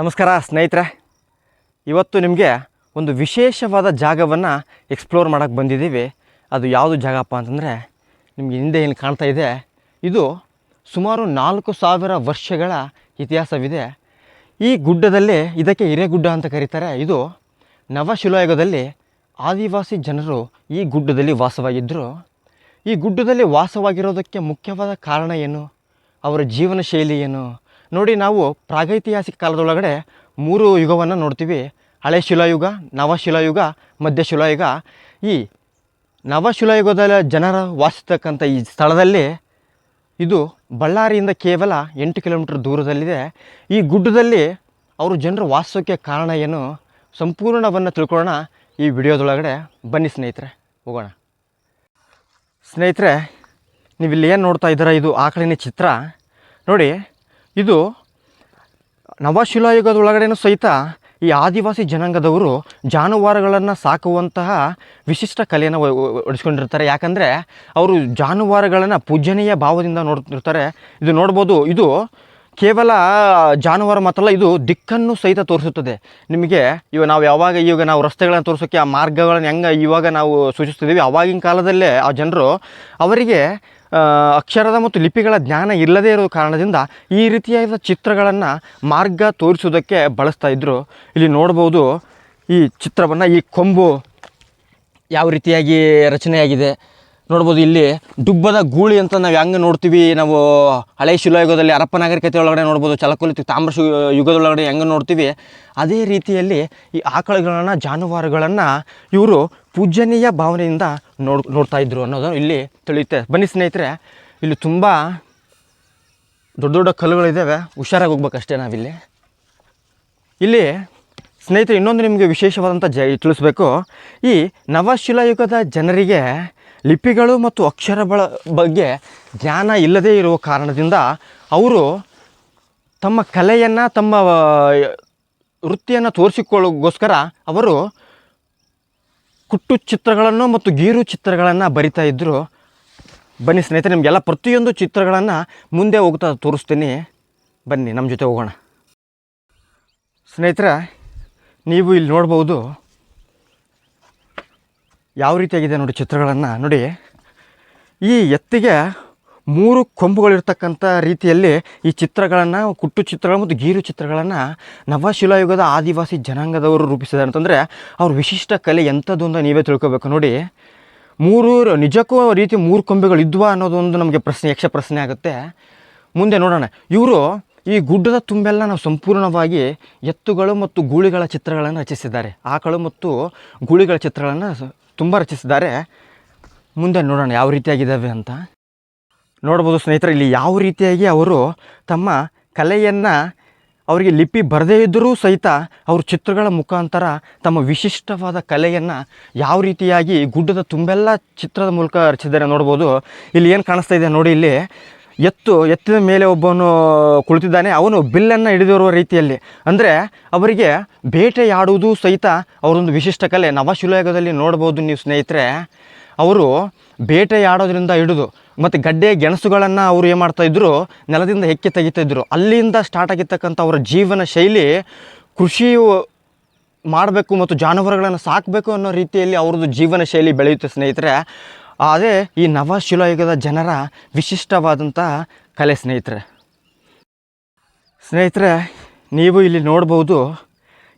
ನಮಸ್ಕಾರ, ಸ್ನೇಹಿತರೆ. ಇವತ್ತು ನಿಮಗೆ ಒಂದು ವಿಶೇಷವಾದ ಜಾಗವನ್ನು ಎಕ್ಸ್ಪ್ಲೋರ್ ಮಾಡೋಕ್ಕೆ ಬಂದಿದ್ದೀವಿ. ಅದು ಯಾವುದು ಜಾಗಪ್ಪ ಅಂತಂದರೆ ನಿಮಗೆ ಹಿಂದೆ ಏನು ಕಾಣ್ತಾ ಇದೆ. ಇದು ಸುಮಾರು ನಾಲ್ಕು ಸಾವಿರ ವರ್ಷಗಳ ಇತಿಹಾಸವಿದೆ. ಈ ಗುಡ್ಡದಲ್ಲಿ, ಇದಕ್ಕೆ ಹಿರೇಗುಡ್ಡ ಅಂತ ಕರೀತಾರೆ. ಇದು ನವಶಿಲಾಯುಗದಲ್ಲಿ ಆದಿವಾಸಿ ಜನರು ಈ ಗುಡ್ಡದಲ್ಲಿ ವಾಸವಾಗಿದ್ದರು ಈ ಗುಡ್ಡದಲ್ಲಿ ವಾಸವಾಗಿರೋದಕ್ಕೆ ಮುಖ್ಯವಾದ ಕಾರಣ ಏನು? ಅವರ ಜೀವನ ಶೈಲಿ ಏನು? ನೋಡಿ ನಾವು ಪ್ರಾಗೈತಿಹಾಸಿಕ ಕಾಲದೊಳಗಡೆ ಮೂರು ಯುಗವನ್ನು ನೋಡ್ತೀವಿ. ಹಳೆ ಶಿಲಾಯುಗ ನವಶಿಲಾಯುಗ ಮಧ್ಯಶಿಲಾಯುಗ ಈ ನವಶಿಲಾಯುಗದ ಜನರ ವಾಸಿಸ್ತಕ್ಕಂಥ ಈ ಸ್ಥಳದಲ್ಲಿ ಇದು ಬಳ್ಳಾರಿಯಿಂದ ಕೇವಲ ಎಂಟು ಕಿಲೋಮೀಟ್ರ್ ದೂರದಲ್ಲಿದೆ. ಈ ಗುಡ್ಡದಲ್ಲಿ ಅವರು ಜನರು ವಾಸಿಸೋಕ್ಕೆ ಕಾರಣ ಏನು ಸಂಪೂರ್ಣವನ್ನು ತಿಳ್ಕೊಳ್ಳೋಣ. ಈ ವಿಡಿಯೋದೊಳಗಡೆ ಬನ್ನಿ ಸ್ನೇಹಿತರೆ, ಹೋಗೋಣ. ಸ್ನೇಹಿತರೆ ನೀವು ಇಲ್ಲಿ ಏನು ನೋಡ್ತಾ ಇದ್ದೀರಾ? ಇದು ಆಕಳಿನ ಚಿತ್ರ. ನೋಡಿ ಇದು ನವಶಿಲಾಯುಗದೊಳಗಡೆಯೂ ಸಹಿತ ಈ ಆದಿವಾಸಿ ಜನಾಂಗದವರು ಜಾನುವಾರುಗಳನ್ನು ಸಾಕುವಂತಹ ವಿಶಿಷ್ಟ ಕಲೆಯನ್ನು ಒಡಿಸ್ಕೊಂಡಿರ್ತಾರೆ. ಯಾಕಂದರೆ ಅವರು ಜಾನುವಾರುಗಳನ್ನು ಪೂಜನೀಯ ಭಾವದಿಂದ ನೋಡ್ತಿರ್ತಾರೆ. ಇದು ನೋಡ್ಬೋದು, ಇದು ಕೇವಲ ಜಾನುವಾರು ಮಾತ್ರ ಇದು ದಿಕ್ಕನ್ನು ಸಹಿತ ತೋರಿಸುತ್ತದೆ. ನಿಮಗೆ ಇವಾಗ ನಾವು ಯಾವಾಗ ಇವಾಗ ನಾವು ರಸ್ತೆಗಳನ್ನು ತೋರಿಸೋಕ್ಕೆ ಆ ಮಾರ್ಗಗಳನ್ನು ಹೆಂಗೆ ಇವಾಗ ನಾವು ಸೂಚಿಸ್ತಿದ್ದೀವಿ ಆವಾಗಿನ ಕಾಲದಲ್ಲೇ ಆ ಜನರು ಅವರಿಗೆ ಅಕ್ಷರದ ಮತ್ತು ಲಿಪಿಗಳ ಜ್ಞಾನ ಇಲ್ಲದೇ ಇರೋ ಕಾರಣದಿಂದ ಈ ರೀತಿಯಾದ ಚಿತ್ರಗಳನ್ನು ಮಾರ್ಗ ತೋರಿಸೋದಕ್ಕೆ ಬಳಸ್ತಾ ಇದ್ದರು ಇಲ್ಲಿ ನೋಡ್ಬೋದು ಈ ಚಿತ್ರವನ್ನು ಈ ಕೊಂಬು ಯಾವ ರೀತಿಯಾಗಿ ರಚನೆಯಾಗಿದೆ. ನೋಡ್ಬೋದು ಇಲ್ಲಿ ಡುಬ್ಬದ ಗೂಳಿ ಅಂತ ನಾವು ಹೆಂಗೆ ನೋಡ್ತೀವಿ, ನಾವು ಹಳೆ ಶಿಲಾಯುಗದಲ್ಲಿ ಹರಪ್ಪ ನಾಗರಿಕತೆ ಒಳಗಡೆ ನೋಡ್ಬೋದು ಚಲಕುಲಿ ತಾಮ್ರ ಯುಗದೊಳಗಡೆ ಹೆಂಗೆ ನೋಡ್ತೀವಿ, ಅದೇ ರೀತಿಯಲ್ಲಿ ಈ ಆಕಳುಗಳನ್ನು, ಜಾನುವಾರುಗಳನ್ನು ಇವರು ಪೂಜನೀಯ ಭಾವನೆಯಿಂದ ನೋಡ್ ನೋಡ್ತಾ ಇದ್ರು ಅನ್ನೋದು ಇಲ್ಲಿ ತಿಳಿಯುತ್ತೆ. ಬನ್ನಿ ಸ್ನೇಹಿತರೆ, ಇಲ್ಲಿ ತುಂಬ ದೊಡ್ಡ ದೊಡ್ಡ ಕಲ್ಲುಗಳಿದ್ದಾವೆ ಹುಷಾರಾಗಿ ಹೋಗ್ಬೇಕಷ್ಟೇ ನಾವಿಲ್ಲಿ. ಇಲ್ಲಿ ಸ್ನೇಹಿತರೆ, ಇನ್ನೊಂದು ನಿಮಗೆ ವಿಶೇಷವಾದಂಥ ಜ ತಿಳಿಸ್ಬೇಕು, ಈ ನವಶಿಲಾಯುಗದ ಜನರಿಗೆ ಲಿಪಿಗಳು ಮತ್ತು ಅಕ್ಷರಗಳ ಬಗ್ಗೆ ಜ್ಞಾನ ಇಲ್ಲದೇ ಇರುವ ಕಾರಣದಿಂದ ಅವರು ತಮ್ಮ ಕಲೆಯನ್ನು, ತಮ್ಮ ವೃತ್ತಿಯನ್ನು ತೋರಿಸಿಕೊಳ್ಳೋಗೋಸ್ಕರ ಅವರು ಕುಟ್ಟು ಚಿತ್ರಗಳನ್ನು ಮತ್ತು ಗೀರು ಚಿತ್ರಗಳನ್ನು ಬರಿತಾ ಇದ್ದರು ಬನ್ನಿ ಸ್ನೇಹಿತರೆ, ನಿಮಗೆಲ್ಲ ಪ್ರತಿಯೊಂದು ಚಿತ್ರಗಳನ್ನು ಮುಂದೆ ಹೋಗ್ತಾ ತೋರಿಸ್ತೀನಿ. ಬನ್ನಿ, ನಮ್ಮ ಜೊತೆ ಹೋಗೋಣ. ಸ್ನೇಹಿತರೆ, ನೀವು ಇಲ್ಲಿ ನೋಡ್ಬೋದು ಯಾವ ರೀತಿಯಾಗಿದೆ ನೋಡಿ ಚಿತ್ರಗಳನ್ನು ನೋಡಿ. ಈ ಎತ್ತಿಗೆ ಮೂರು ಕೊಂಬುಗಳಿರ್ತಕ್ಕಂಥ ರೀತಿಯಲ್ಲಿ ಈ ಚಿತ್ರಗಳನ್ನು, ಕುಟ್ಟು ಚಿತ್ರಗಳು ಮತ್ತು ಗೀರು ಚಿತ್ರಗಳನ್ನು ನವಶಿಲಾಯುಗದ ಆದಿವಾಸಿ ಜನಾಂಗದವರು ರೂಪಿಸಿದ್ದಾರೆ. ಅಂತಂದರೆ ಅವ್ರ ವಿಶಿಷ್ಟ ಕಲೆ ಎಂಥದ್ದು ಅಂತ ನೀವೇ ತಿಳ್ಕೊಬೇಕು ನೋಡಿ. ಮೂರು ನಿಜಕ್ಕೂ ರೀತಿ ಮೂರು ಕೊಂಬೆಗಳು ಇದ್ವಾ ಅನ್ನೋದೊಂದು ನಮಗೆ ಪ್ರಶ್ನೆ, ಯಕ್ಷ ಪ್ರಶ್ನೆ ಆಗುತ್ತೆ. ಮುಂದೆ ನೋಡೋಣ. ಇವರು ಈ ಗುಡ್ಡದ ತುಂಬೆಲ್ಲ ನಾವು ಸಂಪೂರ್ಣವಾಗಿ ಎತ್ತುಗಳು ಮತ್ತು ಗೂಳಿಗಳ ಚಿತ್ರಗಳನ್ನು ರಚಿಸಿದ್ದಾರೆ. ಆಕಳು ಮತ್ತು ಗೂಳಿಗಳ ಚಿತ್ರಗಳನ್ನು ತುಂಬ ರಚಿಸಿದ್ದಾರೆ. ಮುಂದೆ ನೋಡೋಣ ಯಾವ ರೀತಿಯಾಗಿದ್ದಾವೆ ಅಂತ. ನೋಡ್ಬೋದು ಸ್ನೇಹಿತರೆ, ಇಲ್ಲಿ ಯಾವ ರೀತಿಯಾಗಿ ಅವರು ತಮ್ಮ ಕಲೆಯನ್ನು ಅವರಿಗೆ ಲಿಪಿ ಬರದೇ ಇದ್ದರೂ ಸಹಿತ ಅವರು ಚಿತ್ರಗಳ ಮುಖಾಂತರ ತಮ್ಮ ವಿಶಿಷ್ಟವಾದ ಕಲೆಯನ್ನು ಯಾವ ರೀತಿಯಾಗಿ ಗುಡ್ಡದ ತುಂಬೆಲ್ಲ ಚಿತ್ರದ ಮೂಲಕ ರಚಿಸಿದ್ದಾರೆ ನೋಡ್ಬೋದು. ಇಲ್ಲಿ ಏನು ಕಾಣಿಸ್ತಾ ಇದೆ ನೋಡಿ, ಇಲ್ಲಿ ಎತ್ತು, ಎತ್ತಿನ ಮೇಲೆ ಒಬ್ಬನು ಕುಳಿತಿದ್ದಾನೆ, ಅವನು ಬಿಲ್ಲನ್ನು ಹಿಡಿದಿರುವ ರೀತಿಯಲ್ಲಿ. ಅಂದರೆ ಅವರಿಗೆ ಬೇಟೆಯಾಡುವುದು ಸಹಿತ ಅವರೊಂದು ವಿಶಿಷ್ಟ ಕಲೆ. ನವಶಿಲಾಯುಗದಲ್ಲಿ ನೋಡ್ಬೋದು ನೀವು ಸ್ನೇಹಿತರೆ, ಅವರು ಬೇಟೆಯಾಡೋದ್ರಿಂದ ಹಿಡಿದು ಮತ್ತು ಗಡ್ಡೆ ಗೆಣಸುಗಳನ್ನು ಅವರು ಏನು ಮಾಡ್ತಾಯಿದ್ರು ನೆಲದಿಂದ ಹೆಕ್ಕಿ ತೆಗಿತಾಯಿದ್ರು ಅಲ್ಲಿಂದ ಸ್ಟಾರ್ಟ್ ಆಗಿರ್ತಕ್ಕಂಥ ಅವರ ಜೀವನ ಶೈಲಿ ಕೃಷಿಯು ಮಾಡಬೇಕು ಮತ್ತು ಜಾನುವಾರುಗಳನ್ನು ಸಾಕಬೇಕು ಅನ್ನೋ ರೀತಿಯಲ್ಲಿ ಅವ್ರದ್ದು ಜೀವನ ಶೈಲಿ ಬೆಳೆಯುತ್ತೆ ಸ್ನೇಹಿತರೆ. ಅದೇ ಈ ನವಶಿಲಾಯುಗದ ಜನರ ವಿಶಿಷ್ಟವಾದಂಥ ಕಲೆ ಸ್ನೇಹಿತರೆ. ಸ್ನೇಹಿತರೆ, ನೀವು ಇಲ್ಲಿ ನೋಡ್ಬೋದು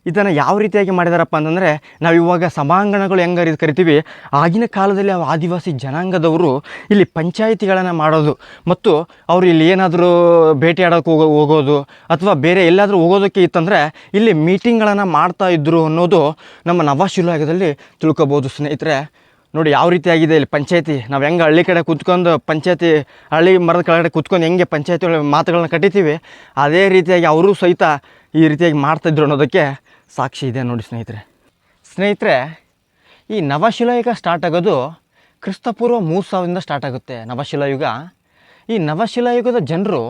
ಇದನ್ನು ಯಾವ ರೀತಿಯಾಗಿ ಮಾಡಿದಾರಪ್ಪ ಅಂತಂದರೆ, ನಾವು ಇವಾಗ ಸಭಾಂಗಣಗಳು ಹೆಂಗೆ ರೀತಿ ಕರಿತೀವಿ, ಆಗಿನ ಕಾಲದಲ್ಲಿ ಆ ಆದಿವಾಸಿ ಜನಾಂಗದವರು ಇಲ್ಲಿ ಪಂಚಾಯಿತಿಗಳನ್ನು ಮಾಡೋದು ಮತ್ತು ಅವರು ಇಲ್ಲಿ ಏನಾದರೂ ಭೇಟಿಯಾಡೋಕೆ ಹೋಗೋ, ಹೋಗೋದು ಅಥವಾ ಬೇರೆ ಎಲ್ಲಾದರೂ ಹೋಗೋದಕ್ಕೆ ಇತ್ತಂದರೆ, ಇಲ್ಲಿ ಮೀಟಿಂಗ್ಗಳನ್ನು ಮಾಡ್ತಾ ಇದ್ದರು ಅನ್ನೋದು ನಮ್ಮ ನವಶಿಲಾಗದಲ್ಲಿ ತಿಳ್ಕೊಬೋದು ಸ್ನೇಹಿತರೆ. ನೋಡಿ ಯಾವ ರೀತಿ ಆಗಿದೆ ಇಲ್ಲಿ ಪಂಚಾಯತಿ? ನಾವು ಹೆಂಗೆ ಹಳ್ಳಿ ಕಡೆ ಕೂತ್ಕೊಂಡು ಪಂಚಾಯತಿ, ಹಳ್ಳಿ ಮರದ ಕೆಳಗಡೆ ಕೂತ್ಕೊಂಡು ಹೆಂಗೆ ಪಂಚಾಯತಿ ಒಳಗೆ ಮಾತುಗಳನ್ನ ಕಟ್ಟಿತೀವಿ, ಅದೇ ರೀತಿಯಾಗಿ ಅವರು ಸಹಿತ ಈ ರೀತಿಯಾಗಿ ಮಾಡ್ತಾಯಿದ್ರು ಅನ್ನೋದಕ್ಕೆ ಸಾಕ್ಷಿ ಇದೆ ನೋಡಿ ಸ್ನೇಹಿತರೆ. ಸ್ನೇಹಿತರೆ, ಈ ನವಶಿಲಾಯುಗ ಸ್ಟಾರ್ಟ್ ಆಗೋದು ಕ್ರಿಸ್ತಪೂರ್ವ ಮೂರು ಸಾವಿರದಿಂದ ಸ್ಟಾರ್ಟ್ ಆಗುತ್ತೆ ನವಶಿಲಾಯುಗ. ಈ ನವಶಿಲಾಯುಗದ ಜನರು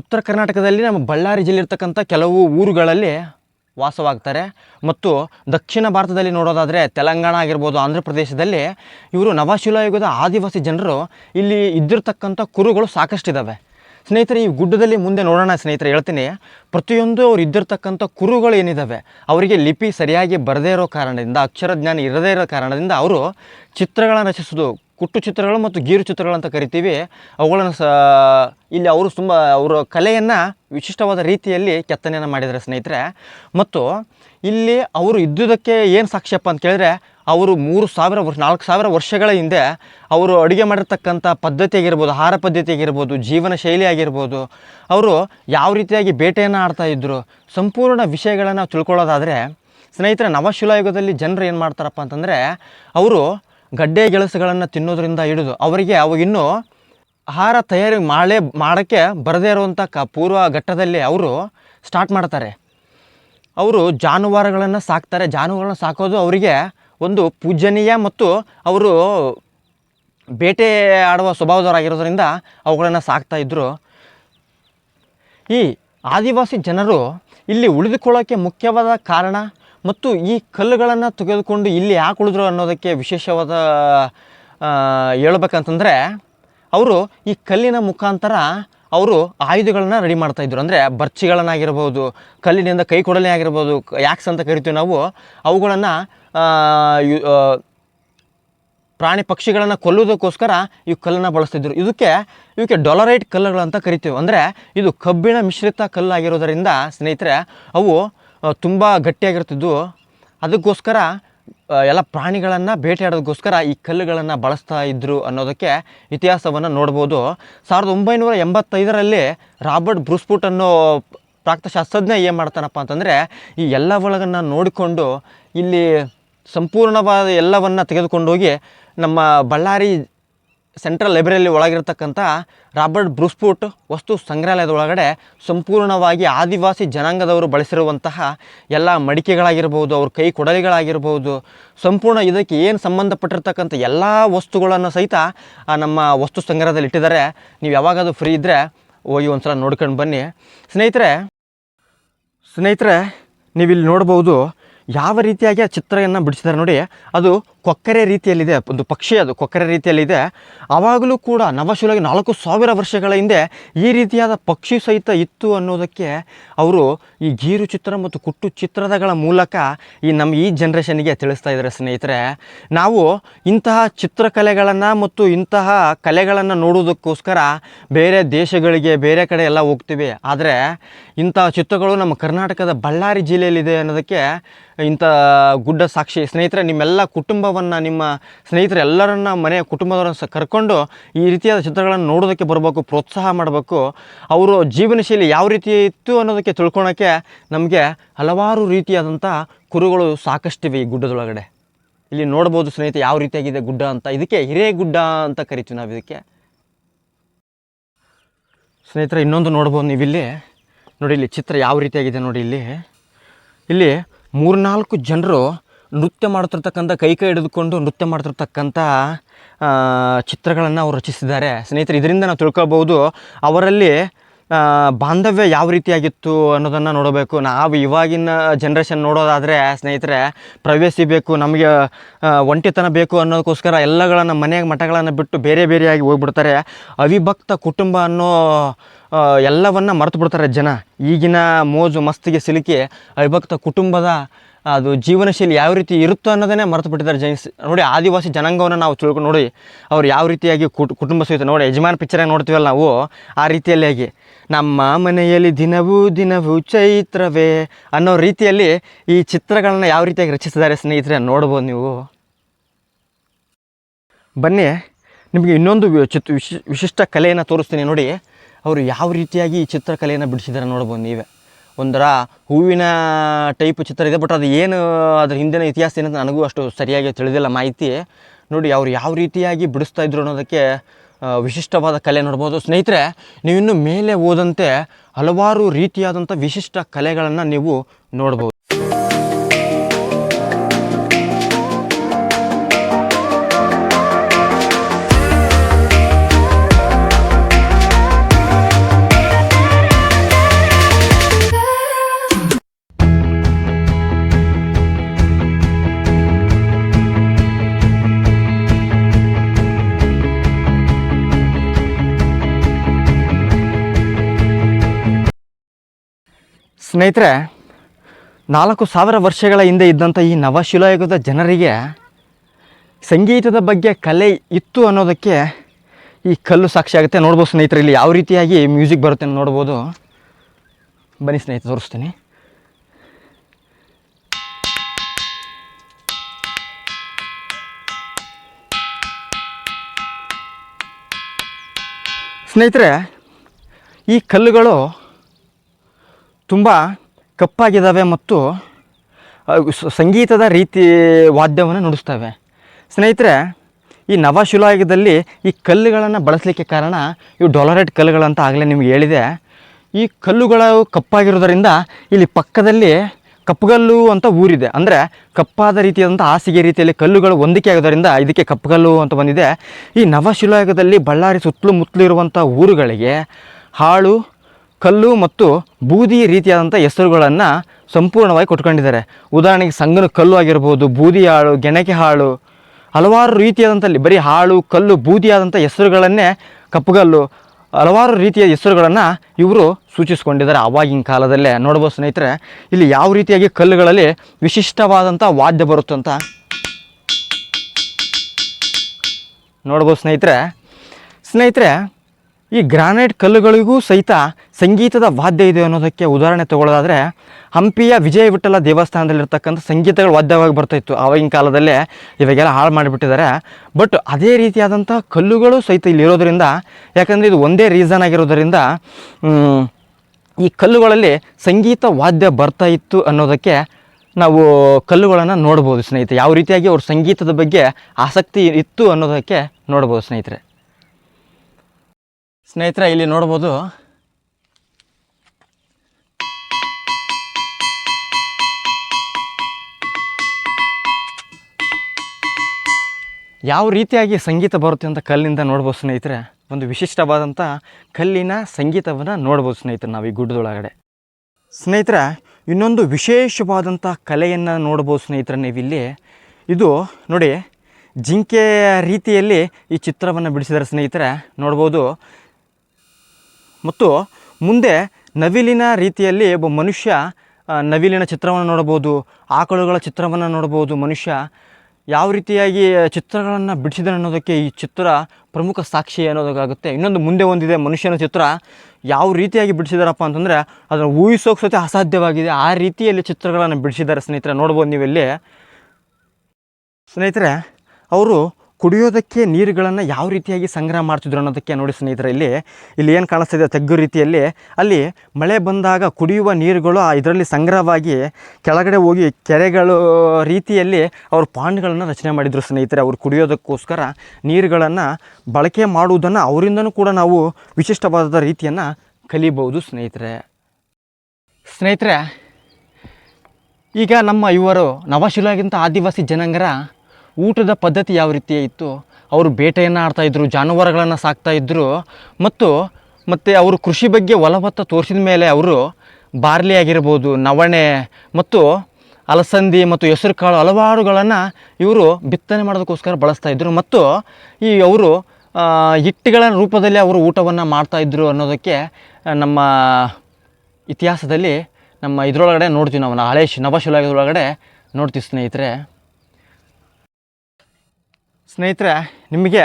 ಉತ್ತರ ಕರ್ನಾಟಕದಲ್ಲಿ ನಮ್ಮ ಬಳ್ಳಾರಿ ಜಿಲ್ಲೆ ಇರ್ತಕ್ಕಂಥ ಕೆಲವು ಊರುಗಳಲ್ಲಿ ವಾಸವಾಗ್ತಾರೆ. ಮತ್ತು ದಕ್ಷಿಣ ಭಾರತದಲ್ಲಿ ನೋಡೋದಾದರೆ ತೆಲಂಗಾಣ ಆಗಿರ್ಬೋದು ಆಂಧ್ರ ಪ್ರದೇಶದಲ್ಲಿ ಇವರು ನವಶಿಲಾಯುಗದ ಆದಿವಾಸಿ ಜನರು ಇಲ್ಲಿ ಇದ್ದಿರ್ತಕ್ಕಂಥ ಕುರುಗಳು ಸಾಕಷ್ಟಿದ್ದಾವೆ ಸ್ನೇಹಿತರೆ, ಈ ಗುಡ್ಡದಲ್ಲಿ ಮುಂದೆ ನೋಡೋಣ ಸ್ನೇಹಿತರೆ, ಹೇಳ್ತೀನಿ. ಪ್ರತಿಯೊಂದು ಅವ್ರು ಇದ್ದಿರ್ತಕ್ಕಂಥ ಕುರುಗಳು ಏನಿದ್ದಾವೆ ಅವರಿಗೆ ಲಿಪಿ ಸರಿಯಾಗಿ ಬರದೇ ಇರೋ ಕಾರಣದಿಂದ, ಅಕ್ಷರ ಜ್ಞಾನ ಇರದೇ ಇರೋ ಕಾರಣದಿಂದ ಅವರು ಚಿತ್ರಗಳನ್ನು ರಚಿಸೋದು ಕುಟ್ಟು ಚಿತ್ರಗಳು ಮತ್ತು ಗೀರು ಚಿತ್ರಗಳು ಅಂತ ಕರಿತೀವಿ. ಅವುಗಳನ್ನು ಸ ಇಲ್ಲಿ ಅವರು ತುಂಬ ಅವರ ಕಲೆಯನ್ನು ವಿಶಿಷ್ಟವಾದ ರೀತಿಯಲ್ಲಿ ಕೆತ್ತನೆಯನ್ನು ಮಾಡಿದ್ದಾರೆ ಸ್ನೇಹಿತರೆ. ಮತ್ತು ಇಲ್ಲಿ ಅವರು ಇದ್ದುದಕ್ಕೆ ಏನು ಸಾಕ್ಷ್ಯಪ್ಪ ಅಂತ ಕೇಳಿದ್ರೆ, ಅವರು ಮೂರು ಸಾವಿರ ವರ್ಷ ನಾಲ್ಕು ಸಾವಿರ ವರ್ಷಗಳ ಹಿಂದೆ ಅವರು ಅಡುಗೆ ಮಾಡಿರ್ತಕ್ಕಂಥ ಪದ್ಧತಿ ಆಗಿರ್ಬೋದು, ಆಹಾರ ಪದ್ಧತಿ ಆಗಿರ್ಬೋದು, ಜೀವನ ಶೈಲಿ ಆಗಿರ್ಬೋದು, ಅವರು ಯಾವ ರೀತಿಯಾಗಿ ಬೇಟೆಯನ್ನು ಆಡ್ತಾ ಇದ್ದರು ಸಂಪೂರ್ಣ ವಿಷಯಗಳನ್ನು ತಿಳ್ಕೊಳ್ಳೋದಾದರೆ, ಸ್ನೇಹಿತರೆ ನವಶಿಲಾಯುಗದಲ್ಲಿ ಜನರು ಏನು ಮಾಡ್ತಾರಪ್ಪ ಅಂತಂದರೆ, ಅವರು ಗಡ್ಡೆ ಗೆಳಸುಗಳನ್ನು ತಿನ್ನೋದ್ರಿಂದ ಹಿಡಿದು ಅವರಿಗೆ ಅವಾಗಿನ್ನೂ ಆಹಾರ ತಯಾರಿ ಮಾಡೇ ಮಾಡೋಕ್ಕೆ ಬರದೇ ಇರುವಂಥ ಕ ಪೂರ್ವ ಘಟ್ಟದಲ್ಲಿ ಅವರು ಸ್ಟಾರ್ಟ್ ಮಾಡ್ತಾರೆ. ಅವರು ಜಾನುವಾರುಗಳನ್ನು ಸಾಕ್ತಾರೆ. ಜಾನುವಾರುಗಳನ್ನ ಸಾಕೋದು ಅವರಿಗೆ ಒಂದು ಪೂಜನೀಯ ಮತ್ತು ಅವರು ಬೇಟೆ ಆಡುವ ಸ್ವಭಾವದವರಾಗಿರೋದ್ರಿಂದ ಅವುಗಳನ್ನು ಸಾಕ್ತಾ ಇದ್ದರು ಈ ಆದಿವಾಸಿ ಜನರು ಇಲ್ಲಿ ಉಳಿದುಕೊಳ್ಳೋಕ್ಕೆ ಮುಖ್ಯವಾದ ಕಾರಣ ಮತ್ತು ಈ ಕಲ್ಲುಗಳನ್ನು ತೆಗೆದುಕೊಂಡು ಇಲ್ಲಿ ಯಾಕೆ ಉಳಿದ್ರು ಅನ್ನೋದಕ್ಕೆ ವಿಶೇಷವಾದ ಹೇಳಬೇಕಂತಂದರೆ ಅವರು ಈ ಕಲ್ಲಿನ ಮುಖಾಂತರ ಅವರು ಆಯುಧಗಳನ್ನ ರೆಡಿ ಮಾಡ್ತಾಯಿದ್ರು ಅಂದರೆ ಬರ್ಚಿಗಳನ್ನಾಗಿರ್ಬೋದು, ಕಲ್ಲಿನಿಂದ ಕೈ ಕೊಡಲೇ ಆಗಿರ್ಬೋದು, ಯಾಕ್ಸ್ ಅಂತ ಕರಿತೀವಿ ನಾವು, ಅವುಗಳನ್ನು ಪ್ರಾಣಿ ಪಕ್ಷಿಗಳನ್ನು ಕೊಲ್ಲುವುದಕ್ಕೋಸ್ಕರ ಈ ಕಲ್ಲನ್ನು ಬಳಸ್ತಿದ್ರು ಇದಕ್ಕೆ ಇವಕ್ಕೆ ಡೊಲರೈಟ್ ಕಲ್ಲುಗಳು ಅಂತ ಕರಿತೀವಿ. ಅಂದರೆ ಇದು ಕಬ್ಬಿಣ ಮಿಶ್ರಿತ ಕಲ್ಲಾಗಿರೋದರಿಂದ, ಸ್ನೇಹಿತರೆ, ಅವು ತುಂಬ ಗಟ್ಟಿಯಾಗಿರ್ತಿದ್ವು ಅದಕ್ಕೋಸ್ಕರ ಎಲ್ಲ ಪ್ರಾಣಿಗಳನ್ನು ಬೇಟೆಯಾಡೋದಕ್ಕೋಸ್ಕರ ಈ ಕಲ್ಲುಗಳನ್ನು ಬಳಸ್ತಾ ಇದ್ದರು ಅನ್ನೋದಕ್ಕೆ ಇತಿಹಾಸವನ್ನು ನೋಡ್ಬೋದು. ಸಾವಿರದ ಒಂಬೈನೂರ ಎಂಬತ್ತೈದರಲ್ಲಿ ರಾಬರ್ಟ್ ಬ್ರೂಸ್ಪುಟ್ ಅನ್ನೋ ಪ್ರಾಕ್ತಶಾಸ್ತ್ರಜ್ಞ ಏನು ಮಾಡ್ತಾನಪ್ಪ ಅಂತಂದರೆ, ಈ ಎಲ್ಲ ಒಳಗನ್ನು ನೋಡಿಕೊಂಡು ಇಲ್ಲಿ ಸಂಪೂರ್ಣವಾದ ಎಲ್ಲವನ್ನು ತೆಗೆದುಕೊಂಡೋಗಿ ನಮ್ಮ ಬಳ್ಳಾರಿ ಸೆಂಟ್ರಲ್ ಲೈಬ್ರರಿಯಲ್ಲಿ ಒಳಗಿರತಕ್ಕಂಥ ರಾಬರ್ಟ್ ಬ್ರೂಸ್ಪುಟ್ ವಸ್ತು ಸಂಗ್ರಹಾಲಯದ ಒಳಗಡೆ ಸಂಪೂರ್ಣವಾಗಿ ಆದಿವಾಸಿ ಜನಾಂಗದವರು ಬಳಸಿರುವಂತಹ ಎಲ್ಲ ಮಡಿಕೆಗಳಾಗಿರ್ಬೋದು, ಅವ್ರ ಕೈ ಕೊಡಲಿಗಳಾಗಿರ್ಬೋದು, ಸಂಪೂರ್ಣ ಇದಕ್ಕೆ ಏನು ಸಂಬಂಧಪಟ್ಟಿರ್ತಕ್ಕಂಥ ಎಲ್ಲ ವಸ್ತುಗಳನ್ನು ಸಹಿತ ನಮ್ಮ ವಸ್ತು ಸಂಗ್ರಹದಲ್ಲಿ ಇಟ್ಟಿದ್ದಾರೆ. ನೀವು ಯಾವಾಗಾದರೂ ಫ್ರೀ ಇದ್ದರೆ ಹೋಗಿ ಒಂದ್ಸಲ ನೋಡ್ಕೊಂಡು ಬನ್ನಿ. ಸ್ನೇಹಿತರೆ ಸ್ನೇಹಿತರೆ, ನೀವಿಲ್ಲಿ ನೋಡ್ಬೋದು ಯಾವ ರೀತಿಯಾಗಿ ಆ ಚಿತ್ರವನ್ನು ಬಿಡಿಸಿದ್ದಾರೆ ನೋಡಿ, ಅದು ಕೊಕ್ಕರೆ ರೀತಿಯಲ್ಲಿದೆ, ಒಂದು ಪಕ್ಷಿ ಅದು ಕೊಕ್ಕರೆ ರೀತಿಯಲ್ಲಿದೆ. ಆವಾಗಲೂ ಕೂಡ ನವಶಿಲಾಗಿ ನಾಲ್ಕು ಸಾವಿರ ವರ್ಷಗಳ ಹಿಂದೆ ಈ ರೀತಿಯಾದ ಪಕ್ಷಿ ಸಹಿತ ಇತ್ತು ಅನ್ನೋದಕ್ಕೆ ಅವರು ಈ ಗೀರು ಚಿತ್ರ ಮತ್ತು ಕುಟ್ಟು ಚಿತ್ರದಗಳ ಮೂಲಕ ಈ ನಮ್ಮ ಈ ಜನ್ರೇಷನ್ಗೆ ತಿಳಿಸ್ತಾ ಇದ್ದಾರೆ ಸ್ನೇಹಿತರೆ. ನಾವು ಇಂತಹ ಚಿತ್ರಕಲೆಗಳನ್ನು ಮತ್ತು ಇಂತಹ ಕಲೆಗಳನ್ನು ನೋಡುವುದಕ್ಕೋಸ್ಕರ ಬೇರೆ ದೇಶಗಳಿಗೆ ಬೇರೆ ಕಡೆ ಎಲ್ಲ ಹೋಗ್ತೀವಿ. ಆದರೆ ಇಂತಹ ಚಿತ್ರಗಳು ನಮ್ಮ ಕರ್ನಾಟಕದ ಬಳ್ಳಾರಿ ಜಿಲ್ಲೆಯಲ್ಲಿದೆ ಅನ್ನೋದಕ್ಕೆ ಇಂಥ ಗುಡ್ಡ ಸಾಕ್ಷಿ ಸ್ನೇಹಿತರೆ, ನಿಮ್ಮೆಲ್ಲ ಕುಟುಂಬವನ್ನು, ನಿಮ್ಮ ಸ್ನೇಹಿತರೆಲ್ಲರನ್ನ ಮನೆಯ ಕುಟುಂಬದವರನ್ನು ಸಹ ಕರ್ಕೊಂಡು ಈ ರೀತಿಯಾದ ಚಿತ್ರಗಳನ್ನು ನೋಡೋದಕ್ಕೆ ಬರಬೇಕು, ಪ್ರೋತ್ಸಾಹ ಮಾಡಬೇಕು. ಅವರು ಜೀವನ ಶೈಲಿ ಯಾವ ರೀತಿ ಇತ್ತು ಅನ್ನೋದಕ್ಕೆ ತಿಳ್ಕೊಳೋಕ್ಕೆ ನಮಗೆ ಹಲವಾರು ರೀತಿಯಾದಂಥ ಕುರುಗಳು ಸಾಕಷ್ಟಿವೆ ಈ ಗುಡ್ಡದೊಳಗಡೆ. ಇಲ್ಲಿ ನೋಡ್ಬೋದು ಸ್ನೇಹಿತರೆ ಯಾವ ರೀತಿಯಾಗಿದೆ ಗುಡ್ಡ ಅಂತ. ಇದಕ್ಕೆ ಹಿರೇಗುಡ್ಡ ಅಂತ ಕರಿತೀವಿ ನಾವು ಇದಕ್ಕೆ. ಸ್ನೇಹಿತರೆ ಇನ್ನೊಂದು ನೋಡ್ಬೋದು ನೀವಿಲ್ಲಿ. ನೋಡಿ ಇಲ್ಲಿ ಚಿತ್ರ ಯಾವ ರೀತಿಯಾಗಿದೆ ನೋಡಿ ಇಲ್ಲಿ. ಇಲ್ಲಿ ಮೂರ್ನಾಲ್ಕು ಜನರು ನೃತ್ಯ ಮಾಡ್ತಿರ್ತಕ್ಕಂಥ, ಕೈ ಕೈ ಹಿಡಿದುಕೊಂಡು ನೃತ್ಯ ಮಾಡ್ತಿರ್ತಕ್ಕಂಥ ಚಿತ್ರಗಳನ್ನು ಅವರು ರಚಿಸಿದ್ದಾರೆ. ಸ್ನೇಹಿತರೆ, ಇದರಿಂದ ನಾವು ತಿಳ್ಕೊಬೋದು ಅವರಲ್ಲಿ ಬಾಂಧವ್ಯ ಯಾವ ರೀತಿಯಾಗಿತ್ತು ಅನ್ನೋದನ್ನು ನೋಡಬೇಕು. ನಾವು ಇವಾಗಿನ ಜನ್ರೇಷನ್ ನೋಡೋದಾದರೆ, ಸ್ನೇಹಿತರೆ ಪ್ರವೇಶಿ ಬೇಕು, ನಮಗೆ ಒಂಟಿತನ ಬೇಕು ಅನ್ನೋದಕ್ಕೋಸ್ಕರ ಎಲ್ಲಗಳನ್ನು ಮನೆಯಾಗ ಮಠಗಳನ್ನು ಬಿಟ್ಟು ಬೇರೆ ಬೇರೆಯಾಗಿ ಹೋಗ್ಬಿಡ್ತಾರೆ. ಅವಿಭಕ್ತ ಕುಟುಂಬ ಅನ್ನೋ ಎಲ್ಲವನ್ನು ಮರೆತು ಬಿಡ್ತಾರೆ ಜನ. ಈಗಿನ ಮೋಜು ಮಸ್ತಿಗೆ ಸಿಲುಕಿ ಅವಿಭಕ್ತ ಕುಟುಂಬದ, ಅದು ಜೀವನ ಶೈಲಿ ಯಾವ ರೀತಿ ಇರುತ್ತೋ ಅನ್ನೋದನ್ನೇ ಮರೆತು ಬಿಟ್ಟಿದ್ದಾರೆ ಜನ. ನೋಡಿ, ಆದಿವಾಸಿ ಜನಾಂಗವನ್ನು ನಾವು ತಿಳ್ಕೊಂಡು ನೋಡಿ, ಅವ್ರು ಯಾವ ರೀತಿಯಾಗಿ ಕುಟ್, ಕುಟುಂಬ ಸಹಿತ ನೋಡಿ, ಯಜಮಾನ್ ಪಿಕ್ಚರಾಗಿ ನೋಡ್ತೀವಲ್ಲ ನಾವು, ಆ ರೀತಿಯಲ್ಲಿ ಆಗಿ. ನಮ್ಮ ಮನೆಯಲ್ಲಿ ದಿನವೂ ದಿನವೂ ಚೈತ್ರವೇ ಅನ್ನೋ ರೀತಿಯಲ್ಲಿ ಈ ಚಿತ್ರಗಳನ್ನ ಯಾವ ರೀತಿಯಾಗಿ ರಚಿಸಿದ್ದಾರೆ ಸ್ನೇಹಿತರೆ ನೋಡ್ಬೋದು ನೀವು. ಬನ್ನಿ, ನಿಮಗೆ ಇನ್ನೊಂದು ಚಿತ್ ವಿಶಿ ವಿಶಿಷ್ಟ ಕಲೆಯನ್ನು ತೋರಿಸ್ತೀನಿ ನೋಡಿ. ಅವರು ಯಾವ ರೀತಿಯಾಗಿ ಈ ಚಿತ್ರಕಲೆಯನ್ನು ಬಿಡಿಸಿದ್ದಾರೆ ನೋಡ್ಬೋದು ನೀವೇ. ಒಂಥರ ಹೂವಿನ ಟೈಪ್ ಚಿತ್ರ ಇದೆ, ಬಟ್ ಅದು ಏನು ಅದ್ರ ಹಿಂದಿನ ಇತಿಹಾಸ ಏನಂತ ನನಗೂ ಅಷ್ಟು ಸರಿಯಾಗಿ ತಿಳಿದಿಲ್ಲ ಮಾಹಿತಿ. ನೋಡಿ, ಅವ್ರು ಯಾವ ರೀತಿಯಾಗಿ ಬಿಡಿಸ್ತಾ ಇದ್ರು ಅನ್ನೋದಕ್ಕೆ ವಿಶಿಷ್ಟವಾದ ಕಲೆ ನೋಡ್ಬೋದು. ಸ್ನೇಹಿತರೆ ನೀವಿನ್ನು ಮೇಲೆ ಹೋದಂತೆ ಹಲವಾರು ರೀತಿಯಾದಂಥ ವಿಶಿಷ್ಟ ಕಲೆಗಳನ್ನು ನೀವು ನೋಡ್ಬೋದು. ಸ್ನೇಹಿತರೆ, ನಾಲ್ಕು ಸಾವಿರ ವರ್ಷಗಳ ಹಿಂದೆ ಇದ್ದಂಥ ಈ ನವಶಿಲಾಯುಗದ ಜನರಿಗೆ ಸಂಗೀತದ ಬಗ್ಗೆ ಕಲೆ ಇತ್ತು ಅನ್ನೋದಕ್ಕೆ ಈ ಕಲ್ಲು ಸಾಕ್ಷಿ ಆಗುತ್ತೆ. ನೋಡ್ಬೋದು ಸ್ನೇಹಿತರೆ, ಇಲ್ಲಿ ಯಾವ ರೀತಿಯಾಗಿ ಮ್ಯೂಸಿಕ್ ಬರುತ್ತೆ ನೋಡ್ಬೋದು. ಬನ್ನಿ ಸ್ನೇಹಿತರೆ, ತೋರಿಸ್ತೀನಿ. ಸ್ನೇಹಿತರೆ, ಈ ಕಲ್ಲುಗಳು ತುಂಬ ಕಪ್ಪಾಗಿದ್ದಾವೆ ಮತ್ತು ಸಂಗೀತದ ರೀತಿ ವಾದ್ಯವನ್ನು ನುಡಿಸ್ತವೆ. ಸ್ನೇಹಿತರೆ, ಈ ನವಶಿಲಾಯುಗದಲ್ಲಿ ಈ ಕಲ್ಲುಗಳನ್ನು ಬಳಸಲಿಕ್ಕೆ ಕಾರಣ ಇವು ಡೊಲರೇಟ್ ಕಲ್ಲುಗಳಂತ ಆಗಲೇ ನಿಮಗೆ ಹೇಳಿದೆ. ಈ ಕಲ್ಲುಗಳು ಕಪ್ಪಾಗಿರೋದರಿಂದ ಇಲ್ಲಿ ಪಕ್ಕದಲ್ಲಿ ಕಪ್ಪುಗಲ್ಲು ಅಂತ ಊರಿದೆ. ಅಂದರೆ ಕಪ್ಪಾದ ರೀತಿಯಾದಂಥ ಹಾಸಿಗೆ ರೀತಿಯಲ್ಲಿ ಕಲ್ಲುಗಳು ಹೊಂದಿಕೆ ಆಗೋದರಿಂದ ಇದಕ್ಕೆ ಕಪ್ಪುಗಲ್ಲು ಅಂತ ಬಂದಿದೆ. ಈ ನವಶಿಲಾಯುಗದಲ್ಲಿ ಬಳ್ಳಾರಿ ಸುತ್ತಲೂ ಮುತ್ತಲೂ ಇರುವಂಥ ಊರುಗಳಿಗೆ ಹಾಳು ಕಲ್ಲು ಮತ್ತು ಬೂದಿ ರೀತಿಯಾದಂಥ ಹೆಸರುಗಳನ್ನು ಸಂಪೂರ್ಣವಾಗಿ ಕೊಟ್ಕೊಂಡಿದ್ದಾರೆ. ಉದಾಹರಣೆಗೆ ಸಂಗನ ಕಲ್ಲು ಆಗಿರ್ಬೋದು, ಬೂದಿ ಹಾಳು, ಗೆಣಕೆ ಹಾಳು, ಹಲವಾರು ರೀತಿಯಾದಂಥಲ್ಲಿ ಬರೀ ಹಾಳು, ಕಲ್ಲು, ಬೂದಿಯಾದಂಥ ಹೆಸರುಗಳನ್ನೇ ಕಪ್ಪುಗಲ್ಲು, ಹಲವಾರು ರೀತಿಯ ಹೆಸರುಗಳನ್ನು ಇವರು ಸೂಚಿಸ್ಕೊಂಡಿದ್ದಾರೆ ಆವಾಗಿನ ಕಾಲದಲ್ಲೇ. ನೋಡ್ಬೋದು ಸ್ನೇಹಿತರೆ, ಇಲ್ಲಿ ಯಾವ ರೀತಿಯಾಗಿ ಕಲ್ಲುಗಳಲ್ಲಿ ವಿಶಿಷ್ಟವಾದಂಥ ವಾದ್ಯ ಬರುತ್ತಂತ ನೋಡ್ಬೋದು ಸ್ನೇಹಿತರೆ ಸ್ನೇಹಿತರೆ ಈ ಗ್ರಾನೈಟ್ ಕಲ್ಲುಗಳಿಗೂ ಸಹಿತ ಸಂಗೀತದ ವಾದ್ಯ ಇದೆ ಅನ್ನೋದಕ್ಕೆ ಉದಾಹರಣೆ ತಗೊಳ್ಳೋದಾದರೆ, ಹಂಪಿಯ ವಿಜಯ ವಿಠಲ ದೇವಸ್ಥಾನದಲ್ಲಿರ್ತಕ್ಕಂಥ ಸಂಗೀತಗಳು ವಾದ್ಯವಾಗಿ ಬರ್ತಾಯಿತ್ತು ಆವಾಗಿನ ಕಾಲದಲ್ಲೇ. ಇವಾಗೆಲ್ಲ ಹಾಳು ಮಾಡಿಬಿಟ್ಟಿದ್ದಾರೆ. ಬಟ್ ಅದೇ ರೀತಿಯಾದಂಥ ಕಲ್ಲುಗಳು ಸಹಿತ ಇಲ್ಲಿ ಇರೋದರಿಂದ, ಯಾಕಂದರೆ ಇದು ಒಂದೇ ರೀಸನ್ ಆಗಿರೋದರಿಂದ ಈ ಕಲ್ಲುಗಳಲ್ಲಿ ಸಂಗೀತ ವಾದ್ಯ ಬರ್ತಾ ಇತ್ತು ಅನ್ನೋದಕ್ಕೆ ನಾವು ಕಲ್ಲುಗಳನ್ನು ನೋಡ್ಬೋದು ಸ್ನೇಹಿತರೆ. ಯಾವ ರೀತಿಯಾಗಿ ಅವ್ರ ಸಂಗೀತದ ಬಗ್ಗೆ ಆಸಕ್ತಿ ಇತ್ತು ಅನ್ನೋದಕ್ಕೆ ನೋಡ್ಬೋದು ಸ್ನೇಹಿತರೆ. ಸ್ನೇಹಿತರೆ, ಇಲ್ಲಿ ನೋಡ್ಬೋದು. ಯಾವ ರೀತಿಯಾಗಿ ಸಂಗೀತ ಬರುತ್ತೆ ಅಂತ ಕಲ್ಲಿಂದ ನೋಡ್ಬೋದು ಸ್ನೇಹಿತರೆ? ಒಂದು ವಿಶಿಷ್ಟವಾದಂಥ ಕಲ್ಲಿನ ಸಂಗೀತವನ್ನು ನೋಡ್ಬೋದು ಸ್ನೇಹಿತರೆ ನಾವು ಈ ಗುಡ್ಡದೊಳಗಡೆ. ಸ್ನೇಹಿತರೆ, ಇನ್ನೊಂದು ವಿಶೇಷವಾದಂಥ ಕಲೆಯನ್ನು ನೋಡ್ಬೋದು ಸ್ನೇಹಿತರೆ ನೀವಿಲ್ಲಿ. ಇದು ನೋಡಿ ಜಿಂಕೆ ರೀತಿಯಲ್ಲಿ ಈ ಚಿತ್ರವನ್ನು ಬಿಡಿಸಿದ್ದಾರೆ ಸ್ನೇಹಿತರೆ. ನೋಡ್ಬೋದು ಮತ್ತು ಮುಂದೆ ನವಿಲಿನ ರೀತಿಯಲ್ಲಿ ಒಬ್ಬ ಮನುಷ್ಯ ನವಿಲಿನ ಚಿತ್ರವನ್ನು ನೋಡಬಹುದು, ಆಕಳುಗಳ ಚಿತ್ರವನ್ನು ನೋಡಬಹುದು. ಮನುಷ್ಯ ಯಾವ ರೀತಿಯಾಗಿ ಚಿತ್ರಗಳನ್ನು ಬಿಡಿಸಿದಾನೆ ಅನ್ನೋದಕ್ಕೆ ಈ ಚಿತ್ರ ಪ್ರಮುಖ ಸಾಕ್ಷಿ ಅನ್ನೋದಕ್ಕಾಗುತ್ತೆ ಇನ್ನೊಂದು ಮುಂದೆ ಒಂದಿದೆ, ಮನುಷ್ಯನ ಚಿತ್ರ ಯಾವ ರೀತಿಯಾಗಿ ಬಿಡಿಸಿದಾರಪ್ಪ ಅಂತಂದರೆ, ಅದನ್ನು ಊಹಿಸೋಕೆ ಸಹಿತ ಅಸಾಧ್ಯವಾಗಿದೆ. ಆ ರೀತಿಯಲ್ಲಿ ಚಿತ್ರಗಳನ್ನು ಬಿಡಿಸಿದ್ದಾರೆ ಸ್ನೇಹಿತರೆ, ನೋಡ್ಬೋದು ನೀವಿಲ್ಲಿ. ಸ್ನೇಹಿತರೆ, ಅವರು ಕುಡಿಯೋದಕ್ಕೆ ನೀರುಗಳನ್ನು ಯಾವ ರೀತಿಯಾಗಿ ಸಂಗ್ರಹ ಮಾಡ್ತಿದ್ರು ಅನ್ನೋದಕ್ಕೆ ನೋಡಿ ಸ್ನೇಹಿತರೆ, ಇಲ್ಲಿ ಇಲ್ಲಿ ಏನು ಕಾಣಿಸ್ತಿದೆ ತೆಗ್ಗು ರೀತಿಯಲ್ಲಿ, ಅಲ್ಲಿ ಮಳೆ ಬಂದಾಗ ಕುಡಿಯುವ ನೀರುಗಳು ಇದರಲ್ಲಿ ಸಂಗ್ರಹವಾಗಿ ಕೆಳಗಡೆ ಹೋಗಿ ಕೆರೆಗಳು ರೀತಿಯಲ್ಲಿ ಅವರು ಪಾಂಡ್ಗಳನ್ನು ರಚನೆ ಮಾಡಿದರು ಸ್ನೇಹಿತರೆ. ಅವರು ಕುಡಿಯೋದಕ್ಕೋಸ್ಕರ ನೀರುಗಳನ್ನು ಬಳಕೆ ಮಾಡುವುದನ್ನು ಅವರಿಂದನೂ ಕೂಡ ನಾವು ವಿಶಿಷ್ಟವಾದ ರೀತಿಯನ್ನು ಕಲಿಬಹುದು ಸ್ನೇಹಿತರೆ. ಸ್ನೇಹಿತರೆ, ಈಗ ನಮ್ಮ ಇವರು ನವಶಿಲಾಗಿಂತ ಆದಿವಾಸಿ ಜನಾಂಗರ ಊಟದ ಪದ್ಧತಿ ಯಾವ ರೀತಿ ಇತ್ತು? ಅವರು ಬೇಟೆಯನ್ನು ಆಡ್ತಾಯಿದ್ರು ಜಾನುವಾರುಗಳನ್ನು ಸಾಕ್ತಾಯಿದ್ರು ಮತ್ತು ಮತ್ತು ಅವರು ಕೃಷಿ ಬಗ್ಗೆ ಒಲವತ್ತ ತೋರಿಸಿದ ಮೇಲೆ ಅವರು ಬಾರ್ಲಿ ಆಗಿರ್ಬೋದು, ನವಣೆ ಮತ್ತು ಅಲಸಂದಿ ಮತ್ತು ಹೆಸರು ಕಾಳು ಹಲವಾರುಗಳನ್ನು ಇವರು ಬಿತ್ತನೆ ಮಾಡೋದಕ್ಕೋಸ್ಕರ ಬಳಸ್ತಾಯಿದ್ರು ಮತ್ತು ಈ ಅವರು ಹಿಟ್ಟುಗಳ ರೂಪದಲ್ಲಿ ಅವರು ಊಟವನ್ನು ಮಾಡ್ತಾಯಿದ್ರು ಅನ್ನೋದಕ್ಕೆ ನಮ್ಮ ಇತಿಹಾಸದಲ್ಲಿ ನಮ್ಮ ಇದರೊಳಗಡೆ ನೋಡ್ತೀವಿ ನಾವು ಹಳೆ ಶಿ, ನವಶಿಲಾಯುಗದೊಳಗಡೆ ನೋಡ್ತೀವಿ ಸ್ನೇಹಿತರೆ. ಸ್ನೇಹಿತರೆ, ನಿಮಗೆ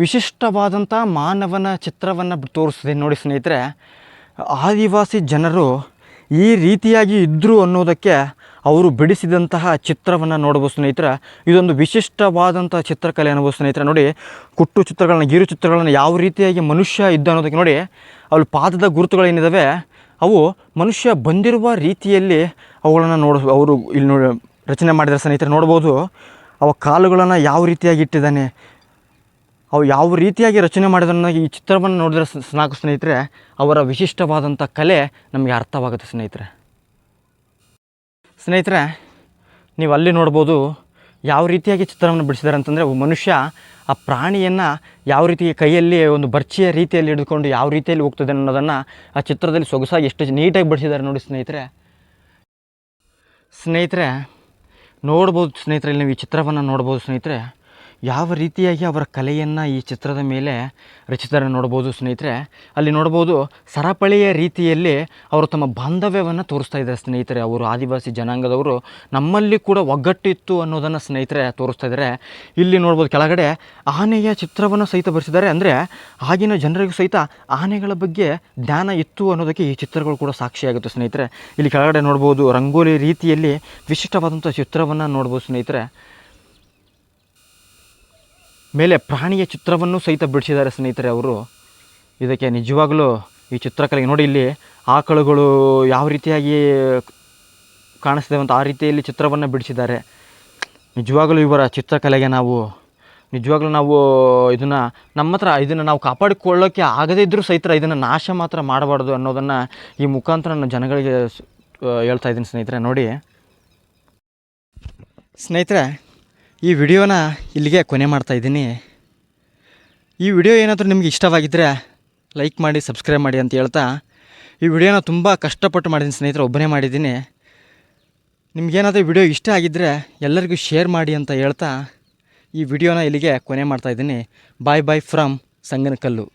ವಿಶಿಷ್ಟವಾದಂಥ ಮಾನವನ ಚಿತ್ರವನ್ನು ತೋರಿಸಿದೆ ನೋಡಿ ಸ್ನೇಹಿತರೆ. ಆದಿವಾಸಿ ಜನರು ಈ ರೀತಿಯಾಗಿ ಇದ್ದರು ಅನ್ನೋದಕ್ಕೆ ಅವರು ಬಿಡಿಸಿದಂತಹ ಚಿತ್ರವನ್ನು ನೋಡ್ಬೋದು ಸ್ನೇಹಿತರೆ. ಇದೊಂದು ವಿಶಿಷ್ಟವಾದಂಥ ಚಿತ್ರಕಲೆ ಅನ್ಬೋದು ಸ್ನೇಹಿತರೆ. ನೋಡಿ, ಕುಟ್ಟು ಚಿತ್ರಗಳನ್ನ, ಗೀರು ಚಿತ್ರಗಳನ್ನು ಯಾವ ರೀತಿಯಾಗಿ ಮನುಷ್ಯ ಇದ್ದ ಅನ್ನೋದಕ್ಕೆ ನೋಡಿ, ಅಲ್ಲಿ ಪಾದದ ಗುರುತುಗಳೇನಿದ್ದಾವೆ ಅವು ಮನುಷ್ಯ ಬಂದಿರುವ ರೀತಿಯಲ್ಲಿ ಅವುಗಳನ್ನು ನೋಡ, ಅವರು ಇಲ್ಲಿ ನೋಡಿ, ರಚನೆ ಮಾಡಿದರೆ ಸ್ನೇಹಿತರೆ. ನೋಡ್ಬೋದು ಅವ ಕಾಲುಗಳನ್ನು ಯಾವ ರೀತಿಯಾಗಿ ಇಟ್ಟಿದ್ದಾನೆ, ಅವು ಯಾವ ರೀತಿಯಾಗಿ ರಚನೆ ಮಾಡಿದನ್ನ ಈ ಚಿತ್ರವನ್ನು ನೋಡಿದ್ರೆ ಸಾಕು ಸ್ನೇಹಿತರೆ, ಅವರ ವಿಶಿಷ್ಟವಾದಂಥ ಕಲೆ ನಮಗೆ ಅರ್ಥವಾಗುತ್ತೆ ಸ್ನೇಹಿತರೆ. ಸ್ನೇಹಿತರೆ, ನೀವು ಅಲ್ಲಿ ನೋಡ್ಬೋದು ಯಾವ ರೀತಿಯಾಗಿ ಚಿತ್ರವನ್ನು ಬಿಡಿಸಿದ್ದಾರೆ ಅಂತಂದರೆ, ಒಬ್ಬ ಮನುಷ್ಯ ಆ ಪ್ರಾಣಿಯನ್ನು ಯಾವ ರೀತಿ ಕೈಯಲ್ಲಿ ಒಂದು ಬರ್ಚಿಯ ರೀತಿಯಲ್ಲಿ ಹಿಡಿದುಕೊಂಡು ಯಾವ ರೀತಿಯಲ್ಲಿ ಹೋಗ್ತದೆ ಅನ್ನೋದನ್ನು ಆ ಚಿತ್ರದಲ್ಲಿ ಸೊಗಸಾಗಿ ಎಷ್ಟು ನೀಟಾಗಿ ಬಿಡಿಸಿದ್ದಾರೆ ನೋಡಿ ಸ್ನೇಹಿತರೆ. ಸ್ನೇಹಿತರೆ ನೋಡ್ಬೋದು ಸ್ನೇಹಿತರೆ ಇಲ್ಲಿ ನೀವು ಈ ಚಿತ್ರವನ್ನು ನೋಡ್ಬೋದು ಸ್ನೇಹಿತರೆ. ಯಾವ ರೀತಿಯಾಗಿ ಅವರ ಕಲೆಯನ್ನು ಈ ಚಿತ್ರದ ಮೇಲೆ ರಚಿತಾರೆ ನೋಡ್ಬೋದು ಸ್ನೇಹಿತರೆ? ಅಲ್ಲಿ ನೋಡ್ಬೋದು ಸರಪಳಿಯ ರೀತಿಯಲ್ಲಿ ಅವರು ತಮ್ಮ ಬಾಂಧವ್ಯವನ್ನು ತೋರಿಸ್ತಾ ಇದ್ದಾರೆ ಸ್ನೇಹಿತರೆ. ಅವರು ಆದಿವಾಸಿ ಜನಾಂಗದವರು ನಮ್ಮಲ್ಲಿ ಕೂಡ ಒಗ್ಗಟ್ಟಿತ್ತು ಅನ್ನೋದನ್ನು ಸ್ನೇಹಿತರೆ ತೋರಿಸ್ತಾ ಇದ್ದಾರೆ. ಇಲ್ಲಿ ನೋಡ್ಬೋದು ಕೆಳಗಡೆ ಆನೆಯ ಚಿತ್ರವನ್ನು ಸಹಿತ ಬರೆಸಿದ್ದಾರೆ. ಅಂದರೆ ಆಗಿನ ಜನರಿಗೂ ಸಹಿತ ಆನೆಗಳ ಬಗ್ಗೆ ಜ್ಞಾನ ಇತ್ತು ಅನ್ನೋದಕ್ಕೆ ಈ ಚಿತ್ರಗಳು ಕೂಡ ಸಾಕ್ಷಿಯಾಗುತ್ತೆ ಸ್ನೇಹಿತರೆ. ಇಲ್ಲಿ ಕೆಳಗಡೆ ನೋಡ್ಬೋದು ರಂಗೋಲಿ ರೀತಿಯಲ್ಲಿ ವಿಶಿಷ್ಟವಾದಂಥ ಚಿತ್ರವನ್ನು ನೋಡ್ಬೋದು ಸ್ನೇಹಿತರೆ. ಮೇಲೆ ಪ್ರಾಣಿಯ ಚಿತ್ರವನ್ನು ಸಹಿತ ಬಿಡಿಸಿದ್ದಾರೆ ಸ್ನೇಹಿತರೆ ಅವರು. ಇದಕ್ಕೆ ನಿಜವಾಗಲೂ ಈ ಚಿತ್ರಕಲೆಗೆ ನೋಡಿ ಇಲ್ಲಿ ಆಕಳುಗಳು ಯಾವ ರೀತಿಯಾಗಿ ಕಾಣಿಸ್ತೇವೆ ಅಂತ ಆ ರೀತಿಯಲ್ಲಿ ಚಿತ್ರವನ್ನು ಬಿಡಿಸಿದ್ದಾರೆ. ನಿಜವಾಗಲೂ ಇವರ ಚಿತ್ರಕಲೆಗೆ ನಾವು, ನಿಜವಾಗ್ಲೂ ನಾವು ಇದನ್ನು ನಮ್ಮ ಹತ್ರ ಇದನ್ನು ನಾವು ಕಾಪಾಡಿಕೊಳ್ಳೋಕ್ಕೆ ಆಗದೇ ಇದ್ದರೂ ಸಹಿತ ಇದನ್ನು ನಾಶ ಮಾತ್ರ ಮಾಡಬಾರ್ದು ಅನ್ನೋದನ್ನು ಈ ಮುಖಾಂತರ ನಾನು ಜನಗಳಿಗೆ ಹೇಳ್ತಾ ಇದ್ದೀನಿ ಸ್ನೇಹಿತರೆ, ನೋಡಿ. ಸ್ನೇಹಿತರೆ ಈ ವಿಡಿಯೋನ ಇಲ್ಲಿಗೆ ಕೊನೆ ಮಾಡ್ತಾ ಇದ್ದೀನಿ. ಈ ವಿಡಿಯೋ ಏನಾದರೂ ನಿಮಗೆ ಇಷ್ಟವಾಗಿದ್ದರೆ ಲೈಕ್ ಮಾಡಿ, ಸಬ್ಸ್ಕ್ರೈಬ್ ಮಾಡಿ ಅಂತ ಹೇಳ್ತಾ ಈ ವಿಡಿಯೋನ ತುಂಬ ಕಷ್ಟಪಟ್ಟು ಮಾಡಿದ್ದೀನಿ ಸ್ನೇಹಿತರೆ, ಒಬ್ಬನೇ ಮಾಡಿದ್ದೀನಿ. ನಿಮಗೇನಾದರೂ ವಿಡಿಯೋ ಇಷ್ಟ ಆಗಿದ್ದರೆ ಎಲ್ಲರಿಗೂ ಶೇರ್ ಮಾಡಿ ಅಂತ ಹೇಳ್ತಾ ಈ ವಿಡಿಯೋನ ಇಲ್ಲಿಗೆ ಕೊನೆ ಮಾಡ್ತಾ ಇದ್ದೀನಿ. Bye bye from Sanganakallu.